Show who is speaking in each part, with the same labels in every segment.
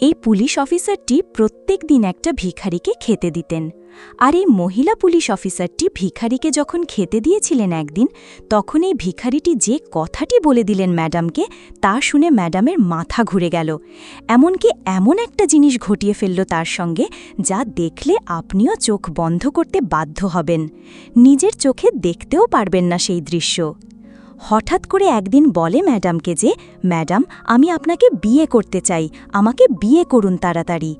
Speaker 1: এই পুলিশ অফিসারটি প্রত্যেক দিন একটা ভিখারিকে খেতে দিতেন। আর এই মহিলা পুলিশ অফিসারটি ভিখারিকে যখন খেতে দিয়েছিলেন একদিন, তখন এই ভিখারিটি যে কথাটি বলে দিলেন ম্যাডামকে, তা শুনে ম্যাডামের মাথা ঘুরে গেল। এমনকি এমন একটা জিনিস ঘটিয়ে ফেলল তার সঙ্গে, যা দেখলে আপনিও চোখ বন্ধ করতে বাধ্য হবেন। নিজের চোখে দেখতেও পারবেন না সেই দৃশ্য। হঠাৎ করে একদিন বলে ম্যাডামকে যে, ম্যাডাম, আমি আপনাকে বিয়ে করতে চাই, আমাকে বিয়ে করুন তাড়াতাড়ি।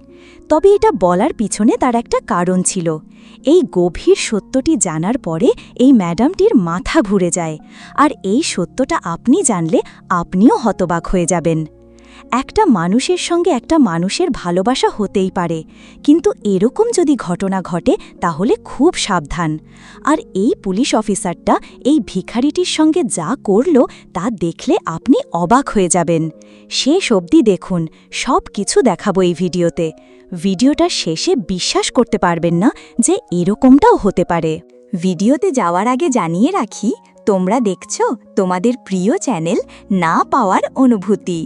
Speaker 1: তবে এটা বলার পিছনে তার একটা কারণ ছিল। এই গভীর সত্যটি জানার পরে এই ম্যাডামটির মাথা ঘুরে যায়। আর এই সত্যটা আপনি জানলে আপনিও হতবাক হয়ে যাবেন। একটা মানুষের সঙ্গে একটা মানুষের ভালোবাসা হতেই পারে। কিন্তু এরকম যদি ঘটনা ঘটে, তাহলে খুব সাবধান। আর এই পুলিশ অফিসারটা এই ভিখারিটির সঙ্গে যা করল, তা দেখলে আপনি অবাক হয়ে যাবেন। শেষ অবধি দেখুন, সব কিছু দেখাবো এই ভিডিওতে। ভিডিওটা শেষে বিশ্বাস করতে পারবেন না যে এরকমটাও হতে পারে। ভিডিওতে যাওয়ার আগে জানিয়ে রাখি, তোমরা দেখছ তোমাদের প্রিয় চ্যানেল না পাওয়ার অনুভূতি।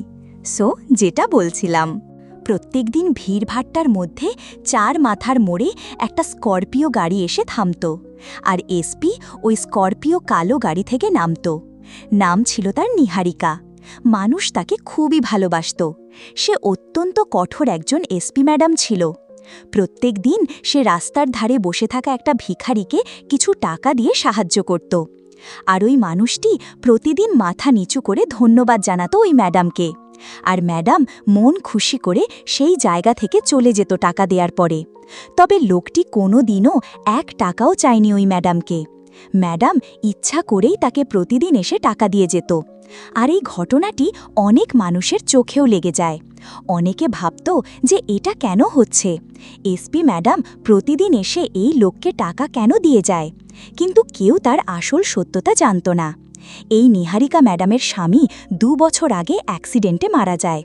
Speaker 1: সো, যেটা বলছিলাম, প্রত্যেকদিন ভিড়ভাট্টার মধ্যে চার মাথার মোড়ে একটা স্করপিও গাড়ি এসে থামত, আর এসপি ওই স্করপিও কালো গাড়ি থেকে নামত। নাম ছিল তার নিহারিকা। মানুষ তাকে খুবই ভালোবাসত। সে অত্যন্ত কঠোর একজন এসপি ম্যাডাম ছিল। প্রত্যেক দিন সে রাস্তার ধারে বসে থাকা একটা ভিখারিকে কিছু টাকা দিয়ে সাহায্য করত। আর ওই মানুষটি প্রতিদিন মাথা নিচু করে ধন্যবাদ জানাতো ওই ম্যাডামকে। আর ম্যাডাম মন খুশি করে সেই জায়গা থেকে চলে যেত টাকা দেওয়ার পরে। তবে লোকটি কোনো দিনও এক টাকাও চায়নি ওই ম্যাডামকে। ম্যাডাম ইচ্ছা করেই তাকে প্রতিদিন এসে টাকা দিয়ে যেত। আর এই ঘটনাটি অনেক মানুষের চোখেও লেগে যায়। অনেকে ভাবত যে এটা কেন হচ্ছে? এসপি ম্যাডাম প্রতিদিন এসে এই লোককে টাকা কেন দিয়ে যায়? কিন্তু কেউ তার আসল সত্যতা জানত না। এই নিহারিকা ম্যাডামের স্বামী দু বছর আগে অ্যাক্সিডেন্টে মারা যায়।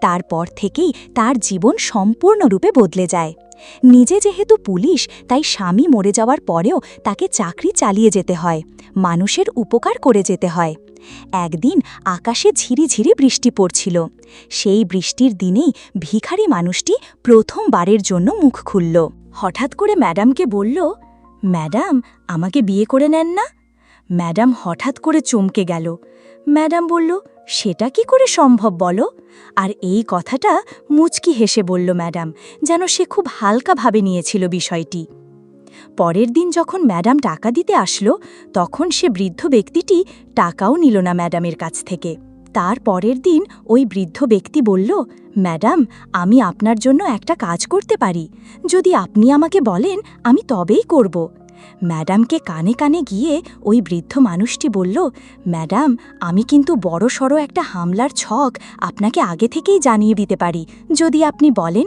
Speaker 1: তারপর থেকেই তার জীবন সম্পূর্ণরূপে বদলে যায়। নিজে যেহেতু পুলিশ, তাই স্বামী মরে যাওয়ার পরেও তাকে চাকরি চালিয়ে যেতে হয়, মানুষের উপকার করে যেতে হয়। একদিন আকাশে ঝিরিঝিরি বৃষ্টি পড়ছিল। সেই বৃষ্টির দিনেই ভিখারি মানুষটি প্রথমবারের জন্য মুখ খুলল। হঠাৎ করে ম্যাডামকে বলল, ম্যাডাম, আমাকে বিয়ে করে নেন না? ম্যাডাম হঠাৎ করে চমকে গেল। ম্যাডাম বলল, সেটা কি করে সম্ভব বলো? আর এই কথাটা মুচকি হেসে বলল ম্যাডাম, যেন সে খুব হালকাভাবে নিয়েছিল বিষয়টি। পরের দিন যখন ম্যাডাম টাকা দিতে আসলো, তখন সে বৃদ্ধ ব্যক্তিটি টাকাও নিল না ম্যাডামের কাছ থেকে। তার পরের দিন ওই বৃদ্ধ ব্যক্তি বলল, ম্যাডাম, আমি আপনার জন্য একটা কাজ করতে পারি। যদি আপনি আমাকে বলেন, আমি তবেই করব। ম্যাডামকে কানে কানে গিয়ে ওই বৃদ্ধ মানুষটি বলল, ম্যাডাম, আমি কিন্তু বড় সড়ো একটা হামলার ছক আপনাকে আগে থেকেই জানিয়ে দিতে পারি, যদি আপনি বলেন?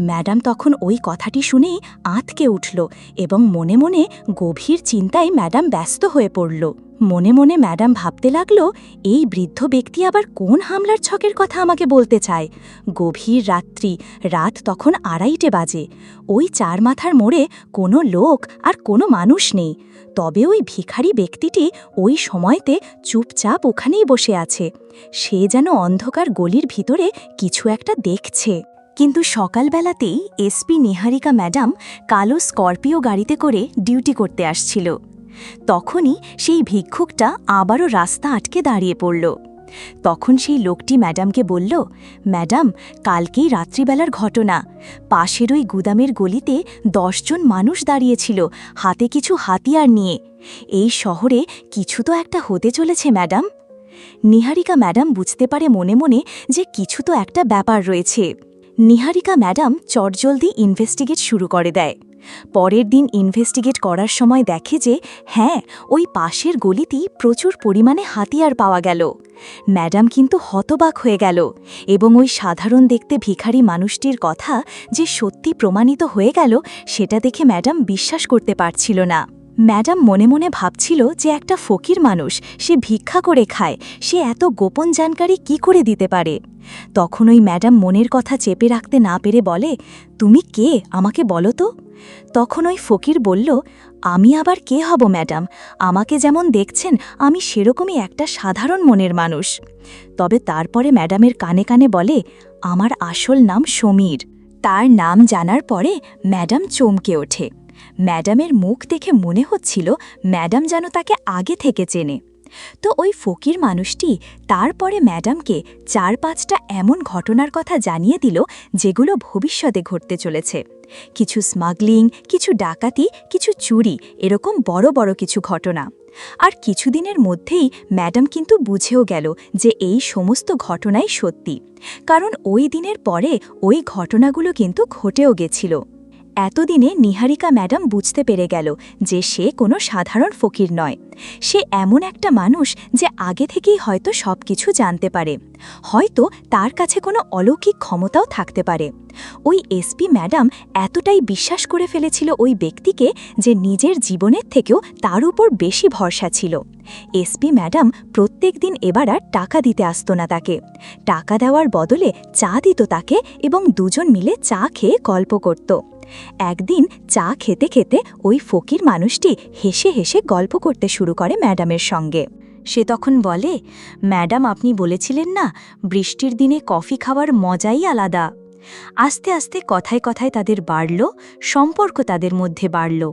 Speaker 1: ম্যাডাম তখন ওই কথাটি শুনেই আঁতকে উঠল এবং মনে মনে গভীর চিন্তায় ম্যাডাম ব্যস্ত হয়ে পড়ল। মনে মনে ম্যাডাম ভাবতে লাগল, এই বৃদ্ধ ব্যক্তি আবার কোন হামলার ছকের কথা আমাকে বলতে চায়? গভীর রাত্রি, রাত তখন আড়াইটে বাজে। ওই চার মাথার মোড়ে কোনো লোক আর কোনো মানুষ নেই। তবে ওই ভিখারি ব্যক্তিটি ওই সময়তে চুপচাপ ওখানেই বসে আছে। সে যেন অন্ধকার গলির ভিতরে কিছু একটা দেখছে। কিন্তু সকালবেলাতেই এসপি নিহারিকা ম্যাডাম কালো স্করপিও গাড়িতে করে ডিউটি করতে আসছিল। তখনই সেই ভিক্ষুকটা আবারও রাস্তা আটকে দাঁড়িয়ে পড়ল। তখন সেই লোকটি ম্যাডামকে বলল, ম্যাডাম, কালকেই রাত্রিবেলার ঘটনা। পাশের ওই গুদামের গলিতে দশজন মানুষ দাঁড়িয়েছিল, হাতে কিছু হাতিয়ার নিয়ে। এই শহরে কিছু তো একটা হতে চলেছে, ম্যাডাম। নিহারিকা ম্যাডাম বুঝতে পারে মনে মনে যে কিছু তো একটা ব্যাপার রয়েছে। নিহারিকা ম্যাডাম চটজলদি ইনভেস্টিগেট শুরু করে দেয়। পরের দিন ইনভেস্টিগেট করার সময় দেখে যে হ্যাঁ ওই পাশের গলিতেই প্রচুর পরিমাণে হাতিয়ার পাওয়া গেল। ম্যাডাম কিন্তু হতবাক হয়ে গেল এবং ওই সাধারণ দেখতে ভিখারি মানুষটির কথা যে সত্যি প্রমাণিত হয়ে গেল, সেটা দেখে ম্যাডাম বিশ্বাস করতে পারছিল না। ম্যাডাম মনে মনে ভাবছিল যে একটা ফকির মানুষ, সে ভিক্ষা করে খায়, সে এত গোপন জানকারি কি করে দিতে পারে? তখন ওই ম্যাডাম মনের কথা চেপে রাখতে না পেরে বলে, তুমি কে? আমাকে বলো তো। তখন ওই ফকির বলল, আমি আবার কে হব, ম্যাডাম? আমাকে যেমন দেখছেন, আমি সেরকমই একটা সাধারণ মনের মানুষ। তবে তারপরে ম্যাডামের কানে কানে বলে, আমার আসল নাম সমীর। তার নাম জানার পরে ম্যাডাম চমকে ওঠে। ম্যাডামের মুখ দেখে মনে হচ্ছিল ম্যাডাম যেন তাকে আগে থেকে চেনে। তো ওই ফকির মানুষটি তারপরে ম্যাডামকে চার পাঁচটা এমন ঘটনার কথা জানিয়ে দিল যেগুলো ভবিষ্যতে ঘটতে চলেছে। কিছু স্মাগলিং, কিছু ডাকাতি, কিছু চুরি, এরকম বড় বড় কিছু ঘটনা। আর কিছুদিনের মধ্যেই ম্যাডাম কিন্তু বুঝেও গেল যে এই সমস্ত ঘটনাই সত্যি। কারণ ওই দিনের পরে ওই ঘটনাগুলো কিন্তু ঘটেও গেছিল। এতদিনে নিহারিকা ম্যাডাম বুঝতে পেরে গেল যে সে কোনো সাধারণ ফকির নয়। সে এমন একটা মানুষ যে আগে থেকেই হয়তো সব কিছু জানতে পারে। হয়তো তার কাছে কোনো অলৌকিক ক্ষমতাও থাকতে পারে। ওই এসপি ম্যাডাম এতটাই বিশ্বাস করে ফেলেছিল ওই ব্যক্তিকে যে নিজের জীবনের থেকেও তার উপর বেশি ভরসা ছিল। এসপি ম্যাডাম প্রত্যেক দিন এবার আর টাকা দিতে আসত না তাকে। টাকা দেওয়ার বদলে চা দিত তাকে এবং দুজন মিলে চা খেয়ে গল্প করত। একদিন চা খেতে খেতে ওই ফকির মানুষটি হেসে হেসে গল্প করতে শুরু করে ম্যাডামের সঙ্গে। সে তখন বলে, ম্যাডাম, আপনি বলেছিলেন না, বৃষ্টির দিনে কফি খাওয়ার মজাই আলাদা। আস্তে আস্তে কথায় কথায় তাদের বাড়ল, সম্পর্ক তাদের মধ্যে বাড়ল।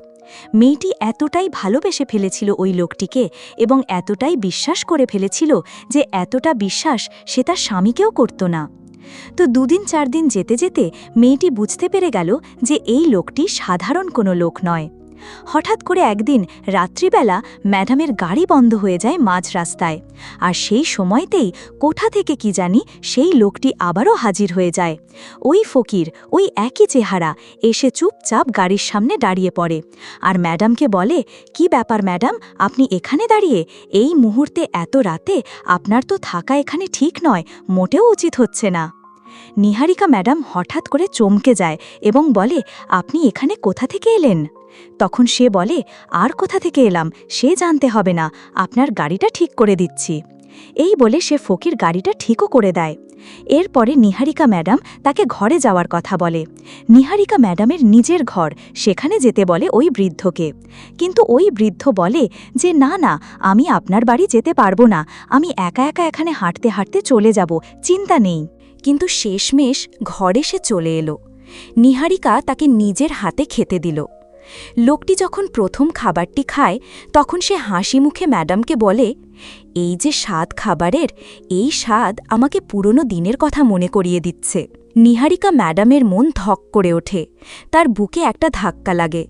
Speaker 1: মেয়েটি এতটাই ভালোবেসে ফেলেছিল ওই লোকটিকে এবং এতটাই বিশ্বাস করে ফেলেছিল যে এতটা বিশ্বাস সে তার স্বামীকেও করত না। তো দুদিন চার দিন যেতে যেতে মেয়েটি বুঝতে পেরে গেল যে এই লোকটি সাধারণ কোনো লোক নয়। হঠাৎ করে একদিন রাত্রিবেলা ম্যাডামের গাড়ি বন্ধ হয়ে যায় মাঝ রাস্তায়। আর সেই সময়তেই কোঠা থেকে কি জানি সেই লোকটি আবারও হাজির হয়ে যায়। ওই ফকির, ওই একই চেহারা এসে চুপচাপ গাড়ির সামনে দাঁড়িয়ে পড়ে। আর ম্যাডামকে বলে, কি ব্যাপার ম্যাডাম, আপনি এখানে দাঁড়িয়ে? এই মুহূর্তে এত রাতে আপনার তো থাকা এখানে ঠিক নয়, মোটেও উচিত হচ্ছে না। নিহারিকা ম্যাডাম হঠাৎ করে চমকে যায় এবং বলে, আপনি এখানে কোথা থেকে এলেন? তখন সে বলে, আর কোথা থেকে এলাম? সে জানতে হবে না। আপনার গাড়িটা ঠিক করে দিচ্ছি। এই বলে সে ফকির গাড়িটা ঠিকও করে দেয়। এরপরে নিহারিকা ম্যাডাম তাকে ঘরে যাওয়ার কথা বলে। নিহারিকা ম্যাডামের নিজের ঘর, সেখানে যেতে বলে ওই বৃদ্ধকে। কিন্তু ওই বৃদ্ধ বলে যে, না না, আমি আপনার বাড়ি যেতে পারব না। আমি একা একা এখানে হাঁটতে হাঁটতে চলে যাব, চিন্তা নেই। কিন্তু শেষমেশ ঘরে সে চলে এলো। নিহারিকা তাকে নিজের হাতে খেতে দিল। লোকটি যখন প্রথম খাবারটি খায়, তখন সে হাসি মুখে ম্যাডামকে বলে, এই যে স্বাদ খাবারের, এই স্বাদ আমাকে পুরনো দিনের কথা মনে করিয়ে দিচ্ছে। নিহারিকা ম্যাডামের মন ধক করে ওঠে। তার বুকে একটা ধাক্কা লাগে।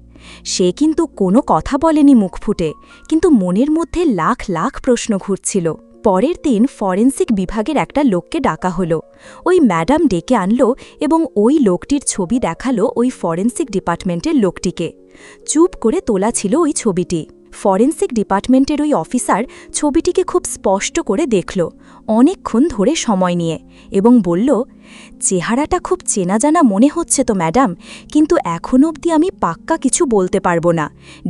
Speaker 1: সে কিন্তু কোনো কথা বলেনি মুখ ফুটে, কিন্তু মনের মধ্যে লাখ লাখ প্রশ্ন ঘুরছিল। পরের দিন ফরেন্সিক বিভাগের একটা লোককে ডাকা হলো। ওই ম্যাডাম ডেকে আনলো এবং ওই লোকটির ছবি দেখাল ওই ফরেন্সিক ডিপার্টমেন্টের লোকটিকে। চুপ করে তোলা ছিল ওই ছবিটি। ফরেন্সিক ডিপার্টমেন্টের ওই অফিসার ছবিটিকে খুব স্পষ্ট করে দেখল অনেকক্ষণ ধরে সময় নিয়ে এবং বলল, চেহারাটা খুব চেনা জানা মনে হচ্ছে তো, ম্যাডাম, কিন্তু এখন অবধি আমি পাক্কা কিছু বলতে পারব না।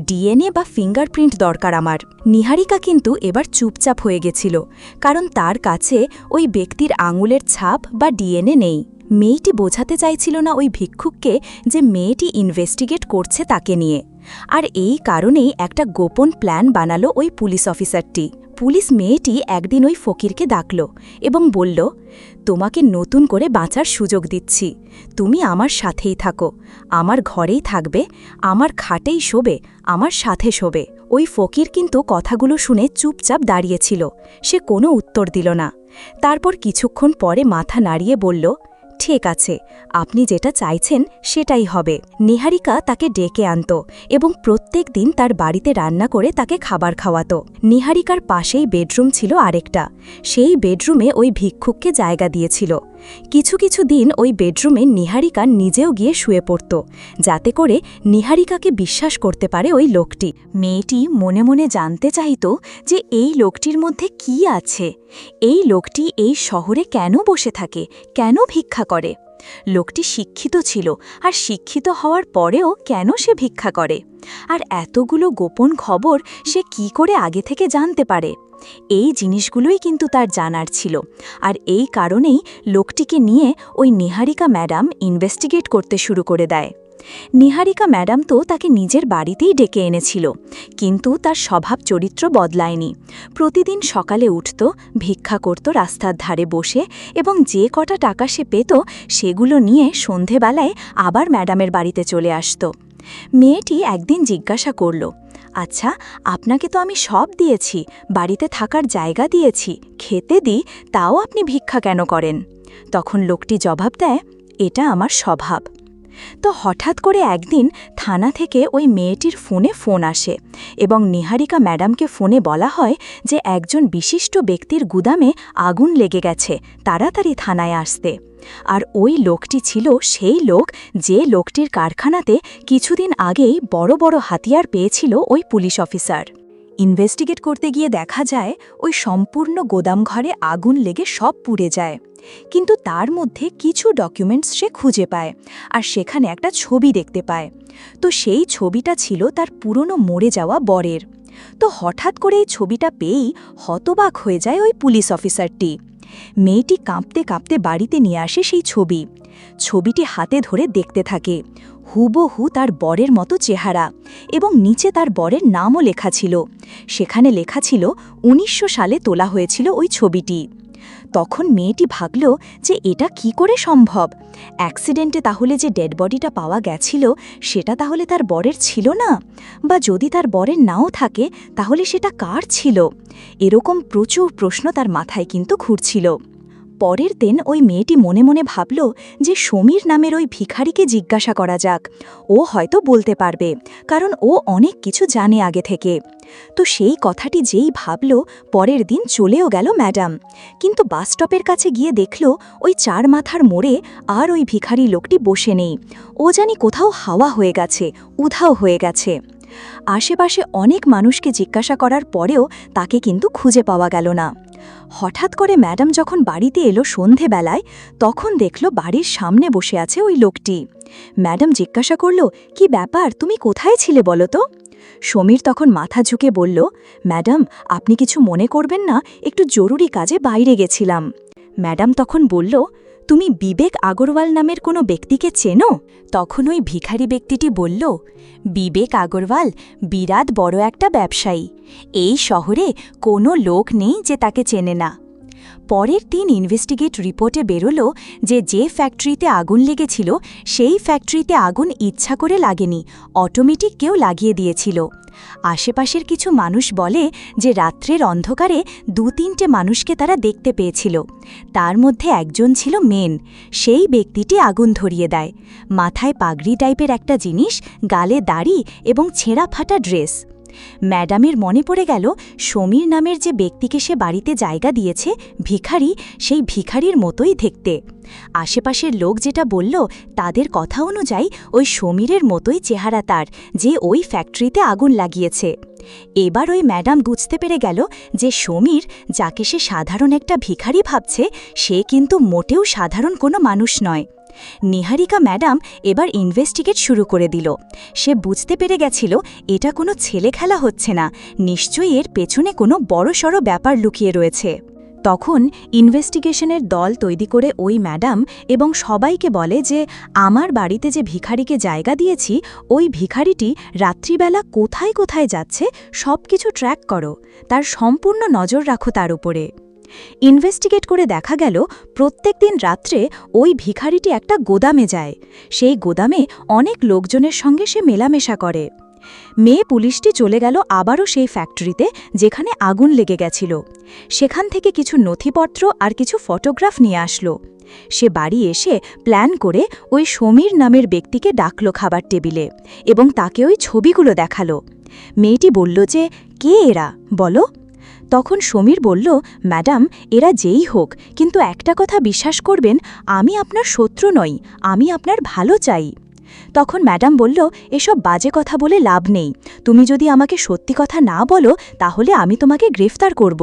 Speaker 1: ডিএনএ বা ফিঙ্গারপ্রিন্ট দরকার আমার। নিহারিকা কিন্তু এবার চুপচাপ হয়ে গেছিল, কারণ তার কাছে ওই ব্যক্তির আঙুলের ছাপ বা ডিএনএ নেই। মেয়েটি বোঝাতে চাইছিল না ওই ভিক্ষুককে যে মেয়েটি ইনভেস্টিগেট করছে তাকে নিয়ে। আর এই কারণেই একটা গোপন প্ল্যান বানালো ওই পুলিশ অফিসারটি। পুলিশ মেয়েটি একদিন ওই ফকিরকে ডাকল এবং বলল, তোমাকে নতুন করে বাঁচার সুযোগ দিচ্ছি। তুমি আমার সাথেই থাকো। আমার ঘরেই থাকবে। আমার খাটেই শোবে। আমার সাথে শোবে। ওই ফকির কিন্তু কথাগুলো শুনে চুপচাপ দাঁড়িয়েছিল সে কোনো উত্তর দিল না। তারপর কিছুক্ষণ পরে মাথা নাড়িয়ে বলল ঠিক আছে, আপনি যেটা চাইছেন সেটাই হবে। নিহারিকা তাকে ডেকে আনত এবং প্রত্যেক দিন তার বাড়িতে রান্না করে তাকে খাবার খাওয়াতো। নিহারিকার পাশেই বেডরুম ছিল আরেকটা। সেই বেডরুমে ওই ভিক্ষুককে জায়গা দিয়েছিল। কিছু কিছু দিন ওই বেডরুমে নিহারিকা নিজেও গিয়ে শুয়ে পড়ত, যাতে করে নিহারিকাকে বিশ্বাস করতে পারে ওই লোকটি। মেয়েটি মনে মনে জানতে চাইত যে এই লোকটির মধ্যে কি আছে। এই লোকটি এই শহরে কেন বসে থাকে, কেন ভিক্ষা করে? লোকটি শিক্ষিত ছিল আর শিক্ষিত হওয়ার পরেও কেন সে ভিক্ষা করে? আর এতগুলো গোপন খবর সে কি করে আগে থেকে জানতে পারে? এই জিনিসগুলোই কিন্তু তার জানার ছিল। আর এই কারণেই লোকটিকে নিয়ে ওই নিহারিকা ম্যাডাম ইনভেস্টিগেট করতে শুরু করে দেয়। নিহারিকা ম্যাডাম তো তাকে নিজের বাড়িতেই ডেকে এনেছিল, কিন্তু তার স্বভাব চরিত্র বদলায়নি। প্রতিদিন সকালে উঠত, ভিক্ষা করত রাস্তার ধারে বসে এবং যে কটা টাকা সে পেত সেগুলো নিয়ে সন্ধেবেলায় আবার ম্যাডামের বাড়িতে চলে আসত। মেয়েটি একদিন জিজ্ঞাসা করল আচ্ছা আপনাকে তো আমি সব দিয়েছি, বাড়িতে থাকার জায়গা দিয়েছি, খেতে দিই, তাও আপনি ভিক্ষা কেন করেন? তখন লোকটি জবাব দেয়, এটা আমার স্বভাব। তো হঠাৎ করে একদিন থানা থেকে ওই মেয়েটির ফোনে ফোন আসে এবং নিহারিকা ম্যাডামকে ফোনে বলা হয় যে একজন বিশিষ্ট ব্যক্তির গুদামে আগুন লেগে গেছে, তাড়াতাড়ি থানায় আসতে। আর ওই লোকটি ছিল সেই লোক যে লোকটির কারখানাতে কিছুদিন আগেই বড় বড় হাতিয়ার পেয়েছিল ওই পুলিশ অফিসার। ইনভেস্টিগেট করতে গিয়ে দেখা যায়, ওই সম্পূর্ণ গোদামঘরে আগুন লেগে সব পুড়ে যায়। কিন্তু তার মধ্যে কিছু ডকুমেন্টস সে খুঁজে পায় আর সেখানে একটা ছবি দেখতে পায়। তো সেই ছবিটা ছিল তার পুরনো মরে যাওয়া বরের। তো হঠাৎ করে এই ছবিটা পেয়েই হতবাক হয়ে যায় ওই পুলিশ অফিসারটি। মেয়েটি কাঁপতে কাঁপতে বাড়িতে নিয়ে আসে সেই ছবি। ছবিটি হাতে ধরে দেখতে থাকে। হুবহু তার বরের মতো চেহারা এবং নিচে তার বরের নামও লেখা ছিল। সেখানে লেখা ছিল, উনিশশো সালে তোলা হয়েছিল ওই ছবিটি। তখন মেয়েটি ভাবল যে এটা কি করে সম্ভব? অ্যাক্সিডেন্টে তাহলে যে ডেড বডিটা পাওয়া গেছিল, সেটা তাহলে তার বরের ছিল না? বা যদি তার বরের নাও থাকে, তাহলে সেটা কার ছিল? এরকম প্রচুর প্রশ্ন তার মাথায় কিন্তু ঘুরছিল। পরের দিন ওই মেয়েটি মনে মনে ভাবল যে সমীর নামের ওই ভিখারিকে জিজ্ঞাসা করা যাক। ও হয়তো বলতে পারবে, কারণ ও অনেক কিছু জানে আগে থেকে। তো সেই কথাটি যেই ভাবল, পরের দিন চলেও গেল ম্যাডাম। কিন্তু বাসস্টপের কাছে গিয়ে দেখল, ওই চার মাথার মোড়ে আর ওই ভিখারি লোকটি বসে নেই। ও জানি কোথাও হাওয়া হয়ে গেছে, উধাও হয়ে গেছে। আশেপাশে অনেক মানুষকে জিজ্ঞাসা করার পরেও তাকে কিন্তু খুঁজে পাওয়া গেল না। হঠাৎ করে ম্যাডাম যখন বাড়িতে এলো সন্ধেবেলায়, তখন দেখল বাড়ির সামনে বসে আছে ওই লোকটি। ম্যাডাম জিজ্ঞাসা করল, কি ব্যাপার? তুমি কোথায় ছিলে বলো তো? সমীর তখন মাথা ঝুঁকে বলল, ম্যাডাম, আপনি কিছু মনে করবেন না, একটু জরুরি কাজে বাইরে গেছিলাম। ম্যাডাম তখন বলল তুমি বিবেক আগরওয়াল নামের কোনো ব্যক্তিকে চেনো? তখন ওই ভিখারি ব্যক্তিটি বলল, বিবেক আগরওয়াল বিরাট বড় একটা ব্যবসায়ী। এই শহরে কোনো লোক নেই যে তাকে চেনে না। পরের দিন ইনভেস্টিগেট রিপোর্টে বেরোলো যে যে ফ্যাক্টরিতে আগুন লেগেছিল, সেই ফ্যাক্টরিতে আগুন ইচ্ছা করে লাগেনি, অটোমেটিক কেউ লাগিয়ে দিয়েছিল। আশেপাশের কিছু মানুষ বলে যে রাত্রের অন্ধকারে দু তিনটে মানুষকে তারা দেখতে পেয়েছিল। তার মধ্যে একজন ছিল মেন। সেই ব্যক্তিটি আগুন ধরিয়ে দেয়। মাথায় পাগড়ি টাইপের একটা জিনিস, গালে দাড়ি এবং ছেঁড়া ফাটা ড্রেস। ম্যাডামের মনে পড়ে গেল সমীর নামের যে ব্যক্তিকে সে বাড়িতে জায়গা দিয়েছে, ভিখারি সেই ভিখারির মতোই দেখতে। আশেপাশের লোক যেটা বলল, তাদের কথা অনুযায়ী ওই সমীরের মতোই চেহারা তার, যে ওই ফ্যাক্টরিতে আগুন লাগিয়েছে। এবার ওই ম্যাডাম বুঝতে পেরে গেল যে সমীর, যাকে সে সাধারণ একটা ভিখারি ভাবছে, সে কিন্তু মোটেও সাধারণ কোনো মানুষ নয়। নিহারিকা ম্যাডাম এবার ইনভেস্টিগেট শুরু করে দিল। সে বুঝতে পেরে গেছিল, এটা কোনো ছেলে খেলা হচ্ছে না। নিশ্চয়ই এর পেছনে কোনো বড়সড় ব্যাপার লুকিয়ে রয়েছে। তখন ইনভেস্টিগেশনের দল তৈরি করে ওই ম্যাডাম এবং সবাইকে বলে যে, আমার বাড়িতে যে ভিখারিকে জায়গা দিয়েছি, ওই ভিখারিটি রাত্রিবেলা কোথায় কোথায় যাচ্ছে সব কিছু ট্র্যাক করো। তার সম্পূর্ণ নজর রাখো তার উপরে। ইনভেস্টিগেট করে দেখা গেল, প্রত্যেক দিন রাত্রে ওই ভিখারিটি একটা গোদামে যায়। সেই গোদামে অনেক লোকজনের সঙ্গে সে মেলামেশা করে। মেয়ে পুলিশটি চলে গেল আবারও সেই ফ্যাক্টরিতে, যেখানে আগুন লেগে গেছিল। সেখান থেকে কিছু নথিপত্র আর কিছু ফটোগ্রাফ নিয়ে আসলো। সে বাড়ি এসে প্ল্যান করে ওই সমীর নামের ব্যক্তিকে ডাকল খাবার টেবিলে এবং তাকে ওই ছবিগুলো দেখাল। মেয়েটি বলল যে, কে এরা? বলো। তখন সমীর বলল, ম্যাডাম, এরা যেই হোক, কিন্তু একটা কথা বিশ্বাস করবেন, আমি আপনার শত্রু নই, আমি আপনার ভালো চাই। তখন ম্যাডাম বলল, এসব বাজে কথা বলে লাভ নেই, তুমি যদি আমাকে সত্যি কথা না বলো, তাহলে আমি তোমাকে গ্রেফতার করব।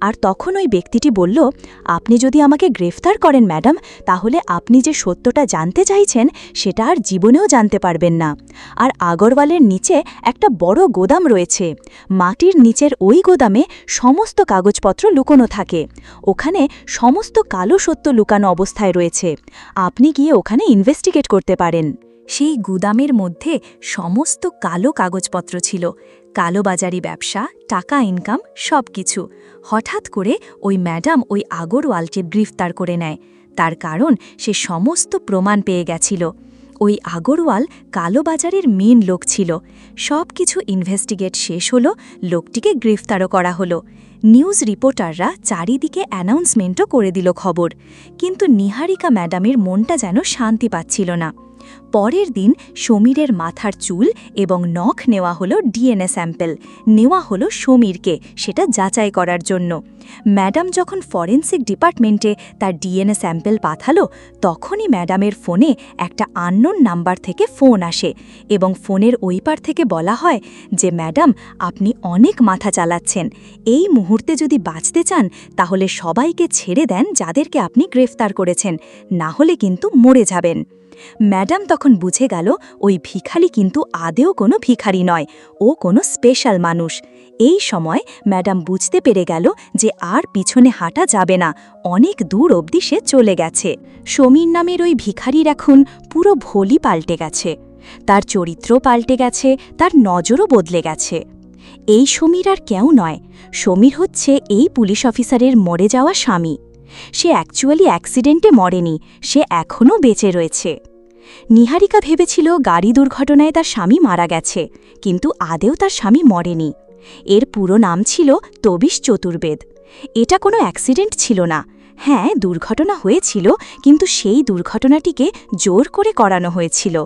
Speaker 1: আর তখন ওই ব্যক্তিটি বলল, আপনি যদি আমাকে গ্রেফতার করেন, ম্যাডাম, তাহলে আপনি যে সত্যটা জানতে চাইছেন, সেটা আর জীবনেও জানতে পারবেন না। আর আগরওয়ালের নিচে একটা বড় গোদাম রয়েছে। মাটির নিচের ওই গোদামে সমস্ত কাগজপত্র লুকোনো থাকে। ওখানে সমস্ত কালো সত্য লুকানো অবস্থায় রয়েছে। আপনি গিয়ে ওখানে ইনভেস্টিগেট করতে পারেন। সেই গুদামের মধ্যে সমস্ত কালো কাগজপত্র ছিল। কালোবাজারি ব্যবসা, টাকা ইনকাম সব কিছু হঠাৎ করে ওই ম্যাডাম ওই আগরওয়ালকে গ্রেফতার করে নেয়। তার কারণ সে সমস্ত প্রমাণ পেয়ে গেছিল। ওই আগরওয়াল কালোবাজারের মেন লোক ছিল। সব কিছু ইনভেস্টিগেট শেষ হলো, লোকটিকে গ্রেফতারও করা হলো। নিউজ রিপোর্টাররা চারিদিকে অ্যানাউন্সমেন্টও করে দিল খবর। কিন্তু নিহারিকা ম্যাডামের মনটা যেন শান্তি পাচ্ছিল না। পরের দিন সমীরের মাথার চুল এবং নখ নেওয়া হলো ডিএনএ স্যাম্পেল। নেওয়া হলো সমীরকে সেটা যাচাই করার জন্য। ম্যাডাম যখন ফরেন্সিক ডিপার্টমেন্টে তার ডিএনএ স্যাম্পেল পাঠালো, তখনই ম্যাডামের ফোনে একটা আননোন নাম্বার থেকে ফোন আসে এবং ফোনের ওই পার থেকে বলা হয় যে, ম্যাডাম, আপনি অনেক মাথা চালাচ্ছেন। এই মুহূর্তে যদি বাঁচতে চান, তাহলে সবাইকে ছেড়ে দেন যাদেরকে আপনি গ্রেফতার করেছেন। না হলে কিন্তু মরে যাবেন। ম্যাডাম তখন বুঝে গেল ওই ভিখারি কিন্তু আদেও কোনো ভিখারি নয়, ও কোনো স্পেশাল মানুষ। এই সময় ম্যাডাম বুঝতে পেরে গেল যে আর পিছনে হাঁটা যাবে না, অনেক দূর অবধি সে চলে গেছে। সমীর নামের ওই ভিখারির এখন পুরো ভোলি পাল্টে গেছে। তার চরিত্র পাল্টে গেছে, তার নজরও বদলে গেছে। এই সমীর আর কেউ নয়, সমীর হচ্ছে এই পুলিশ অফিসারের মরে যাওয়া স্বামী। সে অ্যাকচুয়ালি অ্যাক্সিডেন্টে মরেনি, সে এখনও বেঁচে রয়েছে। নিহারিকা ভেবেছিল গাড়ি দুর্ঘটনায় তার স্বামী মারা গেছে, কিন্তু আদেও তার স্বামী মরেনি। এর পুরো নাম ছিল তবিশ চতুর্বেদ। এটা কোনো অ্যাক্সিডেন্ট ছিল না। হ্যাঁ দুর্ঘটনা হয়েছিল, কিন্তু সেই দুর্ঘটনাটিকে জোর করে করানো হয়েছিল।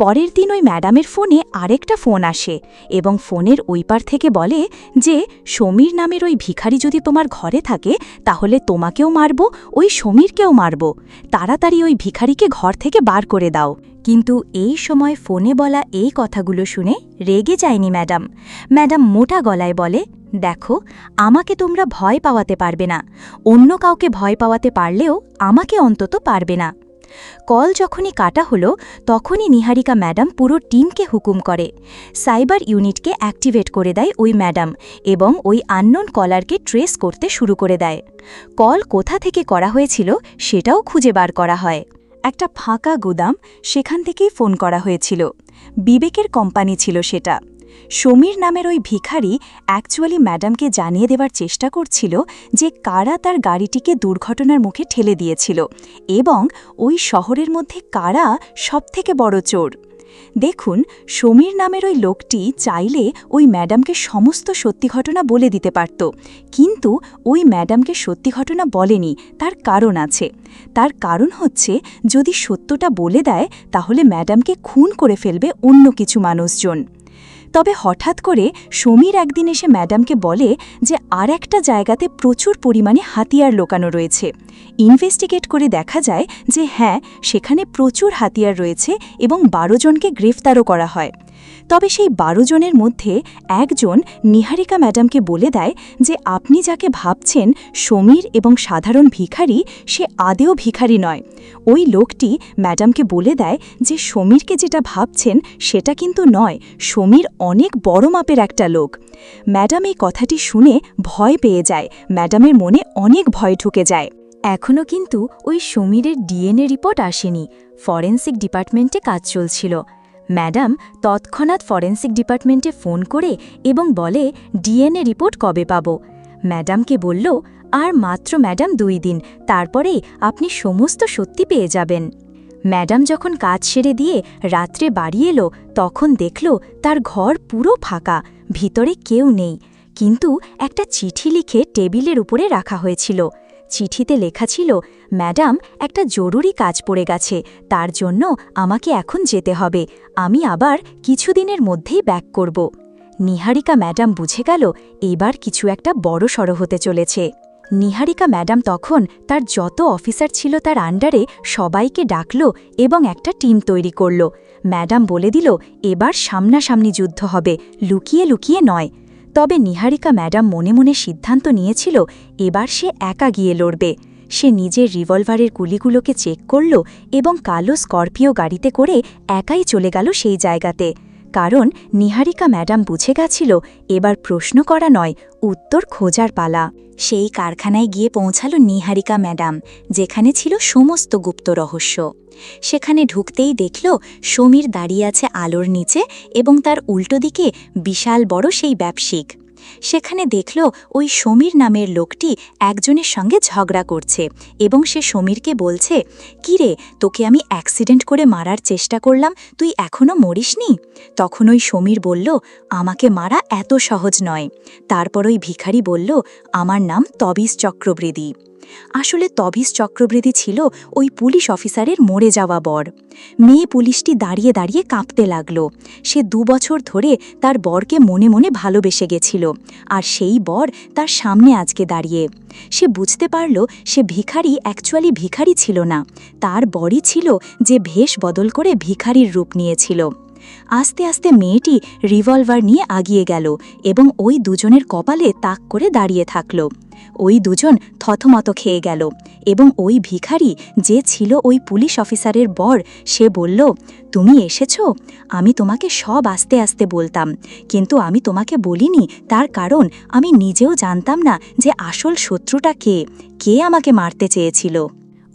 Speaker 1: পরের দিন ওই ম্যাডামের ফোনে আরেকটা ফোন আসে এবং ফোনের ওই পার থেকে বলে যে, সমীর নামের ওই ভিখারি যদি তোমার ঘরে থাকে, তাহলে তোমাকেও মারব, ওই সমীরকেও মারব। তাড়াতাড়ি ওই ভিখারিকে ঘর থেকে বার করে দাও। কিন্তু এই সময় ফোনে বলা এই কথাগুলো শুনে রেগে যায়নি ম্যাডাম। ম্যাডাম মোটা গলায় বলে, দেখো, আমাকে তোমরা ভয় পাওয়াতে পারবে না। অন্য কাউকে ভয় পাওয়াতে পারলেও আমাকে অন্তত পারবে না। কল যখনই কাটা হলো, তখনই নিহারিকা ম্যাডাম পুরো টিমকে হুকুম করে। সাইবার ইউনিটকে অ্যাক্টিভেট করে দেয় ওই ম্যাডাম এবং ওই আননোন কলারকে ট্রেস করতে শুরু করে দেয়। কল কোথা থেকে করা হয়েছিল সেটাও খুঁজে বার করা হয়। একটা ফাঁকা গুদাম সেখান থেকেই ফোন করা হয়েছিল। বিবেকের কোম্পানি ছিল সেটা। সমীর নামের ওই ভিখারি অ্যাকচুয়ালি ম্যাডামকে জানিয়ে দেওয়ার চেষ্টা করছিল যে কারা তার গাড়িটিকে দুর্ঘটনার মুখে ঠেলে দিয়েছিল এবং ওই শহরের মধ্যে কারা সবথেকে বড় চোর। দেখুন, সমীর নামের ওই লোকটি চাইলে ওই ম্যাডামকে সমস্ত সত্যি ঘটনা বলে দিতে পারত, কিন্তু ওই ম্যাডামকে সত্যি ঘটনা বলেনি, তার কারণ আছে। তার কারণ হচ্ছে, যদি সত্যটা বলে দেয়, তাহলে ম্যাডামকে খুন করে ফেলবে অন্য কিছু মানুষজন। তবে হঠাৎ করে সমীর একদিন এসে ম্যাডামকে বলে যে আর একটা জায়গাতে প্রচুর পরিমাণে হাতিয়ার লোকানো রয়েছে। ইনভেস্টিগেট করে দেখা যায় যে হ্যাঁ সেখানে প্রচুর হাতিয়ার রয়েছে এবং বারো জনকে গ্রেফতারও করা হয়। তবে সেই বারো জনের মধ্যে একজন নিহারিকা ম্যাডামকে বলে দেয় যে আপনি যাকে ভাবছেন সমীর এবং সাধারণ ভিখারি, সে আদেও ভিখারি নয়। ওই লোকটি ম্যাডামকে বলে দেয় যে সমীরকে যেটা ভাবছেন সেটা কিন্তু নয়, সমীর অনেক বড় মাপের একটা লোক। ম্যাডাম এই কথাটি শুনে ভয় পেয়ে যায়, ম্যাডামের মনে অনেক ভয় ঢুকে যায়। এখনও কিন্তু ওই সমীরের ডিএনএ রিপোর্ট আসেনি, ফরেন্সিক ডিপার্টমেন্টে কাজ চলছিল। ম্যাডাম তৎক্ষণাৎ ফরেন্সিক ডিপার্টমেন্টে ফোন করে এবং বলে, ডিএনএ রিপোর্ট কবে পাব? ম্যাডামকে বলল, আর মাত্র ম্যাডাম দুই দিন তারপরেই আপনি সমস্ত সত্যি পেয়ে যাবেন। ম্যাডাম যখন কাজ সেরে দিয়ে রাত্রে বাড়ি এলো, তখন দেখল তার ঘর পুরো ফাঁকা, ভিতরে কেউ নেই। কিন্তু একটা চিঠি লিখে টেবিলের উপরে রাখা হয়েছিল। চিঠিতে লেখা ছিল, ম্যাডাম, একটা জরুরি কাজ পড়ে গেছে, তার জন্য আমাকে এখন যেতে হবে, আমি আবার কিছুদিনের মধ্যেই ব্যাক করব। নিহারিকা ম্যাডাম বুঝে গেল, এবার কিছু একটা বড় সড় হতে চলেছে। নিহারিকা ম্যাডাম তখন তার যত অফিসার ছিল তার আন্ডারে সবাইকে ডাকল এবং একটা টিম তৈরি করল। ম্যাডাম বলে দিল, এবার সামনাসামনি যুদ্ধ হবে, লুকিয়ে লুকিয়ে নয়। তবে নিহারিকা ম্যাডাম মনে মনে সিদ্ধান্ত নিয়েছিল, এবার সে একা গিয়ে লড়বে। সে নিজের রিভলভারের গুলিগুলোকে চেক করল এবং কালো স্করপিও গাড়িতে করে একাই চলে গেল সেই জায়গাতে। কারণ নিহারিকা ম্যাডাম বুঝে গেছিল এবার প্রশ্ন করা নয়, উত্তর খোঁজার পালা। সেই কারখানায় গিয়ে পৌঁছালো নিহারিকা ম্যাডাম, যেখানে ছিল সমস্ত গুপ্ত রহস্য। সেখানে ঢুকতেই দেখল সমীর দাঁড়িয়ে আছে আলোর নিচে এবং তার উল্টো দিকে বিশাল বড় সেই ব্যবসিক। সেখানে দেখল ওই সমীর নামের লোকটি একজনের সঙ্গে ঝগড়া করছে এবং সে সমীরকে বলছে, কিরে, তোকে আমি অ্যাক্সিডেন্ট করে মারার চেষ্টা করলাম, তুই এখনও মরিসনি? তখন ওই সমীর বলল, আমাকে মারা এত সহজ নয়। তারপর ওই ভিখারি বলল, আমার নাম তবিস চক্রবৃদ্ধি। আসলে তবিজ চক্রবৃদ্ধি ছিল ওই পুলিশ অফিসারের মরে যাওয়া বর। মেয়ে পুলিশটি দাঁড়িয়ে দাঁড়িয়ে কাঁপতে লাগল। সে দু বছর ধরে তার বরকে মনে মনে ভালোবেসে গেছিল, আর সেই বর তার সামনে আজকে দাঁড়িয়ে। সে বুঝতে পারল সে ভিখারি অ্যাকচুয়ালি ভিখারি ছিল না, তার বরই ছিল যে ভেষ বদল করে ভিখারির রূপ নিয়েছিল। আস্তে আস্তে মেয়েটি রিভলভার নিয়ে আগিয়ে গেল এবং ওই দুজনের কপালে তাক করে দাঁড়িয়ে থাকল। ওই দুজন থতমত খেয়ে গেল এবং ওই ভিখারি যে ছিল ওই পুলিশ অফিসারের বর, সে বলল, তুমি এসেছ? আমি তোমাকে সব আস্তে আস্তে বলতাম, কিন্তু আমি তোমাকে বলিনি। তার কারণ আমি নিজেও জানতাম না যে আসল শত্রুটা কে কে আমাকে মারতে চেয়েছিল।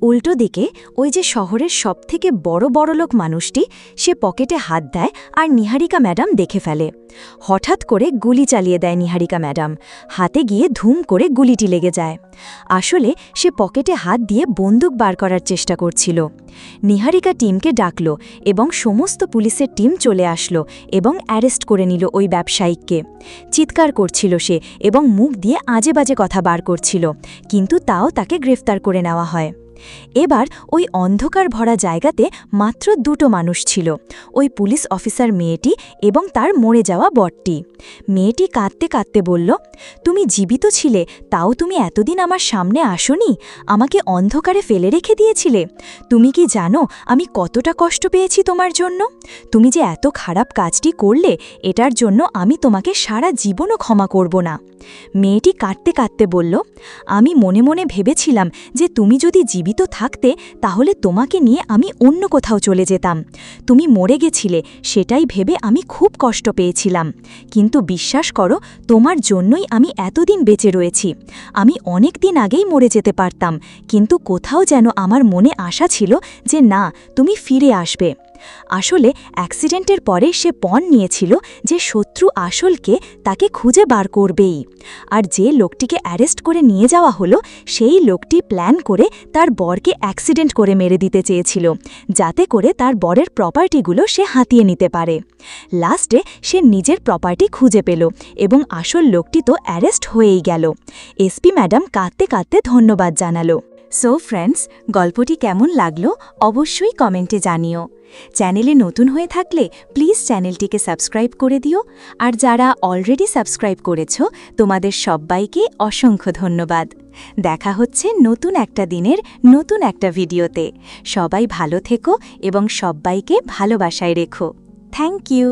Speaker 1: উল্টো দিকে ওই যে শহরের সবথেকে বড় বড়লোক মানুষটি, সে পকেটে হাত দেয় আর নিহারিকা ম্যাডাম দেখে ফেলে। হঠাৎ করে গুলি চালিয়ে দেয় নিহারিকা ম্যাডাম। হাতে গিয়ে ধুম করে গুলিটি লেগে যায়। আসলে সে পকেটে হাত দিয়ে বন্দুক বার করার চেষ্টা করছিল। নিহারিকা টিমকে ডাকল এবং সমস্ত পুলিশের টিম চলে আসলো এবং অ্যারেস্ট করে নিল ওই ব্যবসায়িককে। চিৎকার করছিল সে এবং মুখ দিয়ে আজে বাজে কথা বার করছিল, কিন্তু তাও তাকে গ্রেফতার করে নেওয়া হয়। এবার ওই অন্ধকার ভরা জায়গাতে মাত্র দুটো মানুষ ছিল, ওই পুলিশ অফিসার মেয়েটি এবং তার মরে যাওয়া বটটি মেয়েটি কাঁদতে কাঁদতে বলল, তুমি জীবিত ছিলে, তাও তুমি এতদিন আমার সামনে আসনি? আমাকে অন্ধকারে ফেলে রেখে দিয়েছিলে? তুমি কি জানো আমি কতটা কষ্ট পেয়েছি তোমার জন্য? তুমি যে এত খারাপ কাজটি করলে, এটার জন্য আমি তোমাকে সারা জীবনও ক্ষমা করব না। মেয়েটি কাঁদতে কাঁদতে বলল, আমি মনে মনে ভেবেছিলাম যে তুমি যদি জীবিত থাকতে, তাহলে তোমাকে নিয়ে আমি অন্য কোথাও চলে যেতাম। তুমি মরে গেছিলে, সেটাই ভেবে আমি খুব কষ্ট পেয়েছিলাম। কিন্তু বিশ্বাস করো, তোমার জন্যই আমি এতদিন বেঁচে রয়েছি। আমি অনেক দিন আগেই মরে যেতে পারতাম, কিন্তু কোথাও যেন আমার মনে আশা ছিল যে না, তুমি ফিরে আসবে। আসলে অ্যাক্সিডেন্টের পরে সে পণ নিয়েছিল যে শত্রু আসলকে তাকে খুঁজে বার করবেই। আর যে লোকটিকে অ্যারেস্ট করে নিয়ে যাওয়া হলো, সেই লোকটি প্ল্যান করে তার বরকে অ্যাক্সিডেন্ট করে মেরে দিতে চেয়েছিল, যাতে করে তার বরের প্রপার্টিগুলো সে হাতিয়ে নিতে পারে। লাস্টে সে নিজের প্রপার্টি খুঁজে পেল এবং আসল লোকটি তো অ্যারেস্ট হয়েই গেল। এসপি ম্যাডাম কাঁদতে কাঁদতে ধন্যবাদ জানালো। সো ফ্রেন্ডস গল্পটি কেমন লাগল অবশ্যই কমেন্টে জানিও। চ্যানেলে নতুন হয়ে থাকলে প্লিজ চ্যানেলটিকে সাবস্ক্রাইব করে দিও। আর যারা অলরেডি সাবস্ক্রাইব করেছ, তোমাদের সবাইকে অসংখ্য ধন্যবাদ। দেখা হচ্ছে নতুন একটা দিনের নতুন একটা ভিডিওতে। সবাই ভালো থেকো এবং সবাইকে ভালোবাসায় রেখো। Thank you